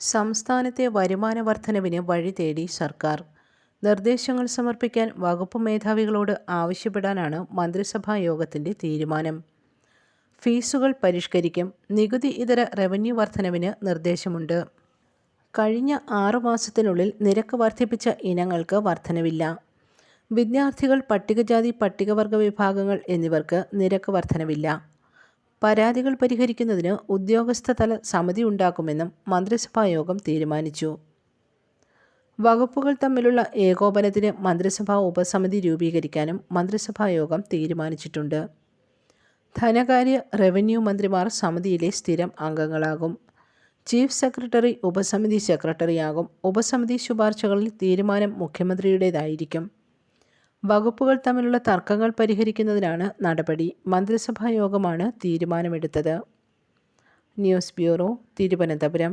സംസ്ഥാനത്തെ വരുമാന വർധനവിന് വഴി തേടി സർക്കാർ. നിർദ്ദേശങ്ങൾ സമർപ്പിക്കാൻ വകുപ്പ് മേധാവികളോട് ആവശ്യപ്പെടാനാണ് മന്ത്രിസഭാ യോഗത്തിന്റെ തീരുമാനം. ഫീസുകൾ പരിഷ്കരിക്കും നികുതി ഇതര റവന്യൂ വർധനവിന് നിർദ്ദേശമുണ്ട്. കഴിഞ്ഞ ആറു മാസത്തിനുള്ളിൽ നിരക്ക് വർദ്ധിപ്പിച്ച ഇനങ്ങൾക്ക് വർധനവില്ല വിദ്യാർത്ഥികൾ പട്ടികജാതി പട്ടികവർഗ വിഭാഗങ്ങൾ എന്നിവർക്ക് നിരക്ക് വർധനവില്ല പരാതികൾ പരിഹരിക്കുന്നതിന് ഉദ്യോഗസ്ഥതല സമിതി ഉണ്ടാക്കുമെന്നും മന്ത്രിസഭായോഗം തീരുമാനിച്ചു. വകുപ്പുകൾ തമ്മിലുള്ള ഏകോപനത്തിന് മന്ത്രിസഭാ ഉപസമിതി രൂപീകരിക്കാനും മന്ത്രിസഭായോഗം തീരുമാനിച്ചിട്ടുണ്ട്. ധനകാര്യ റവന്യൂ മന്ത്രിമാർ സമിതിയിലെ സ്ഥിരം അംഗങ്ങളാകും. ചീഫ് സെക്രട്ടറി ഉപസമിതി സെക്രട്ടറിയാകും. ഉപസമിതി ശുപാർശകളിൽ തീരുമാനം മുഖ്യമന്ത്രിയുടേതായിരിക്കും. വകുപ്പുകൾ തമ്മിലുള്ള തർക്കങ്ങൾ പരിഹരിക്കുന്നതിനാണ് നടപടി. മന്ത്രിസഭാ യോഗമാണ് തീരുമാനമെടുത്തത്. News bureau Thiruvananthapuram.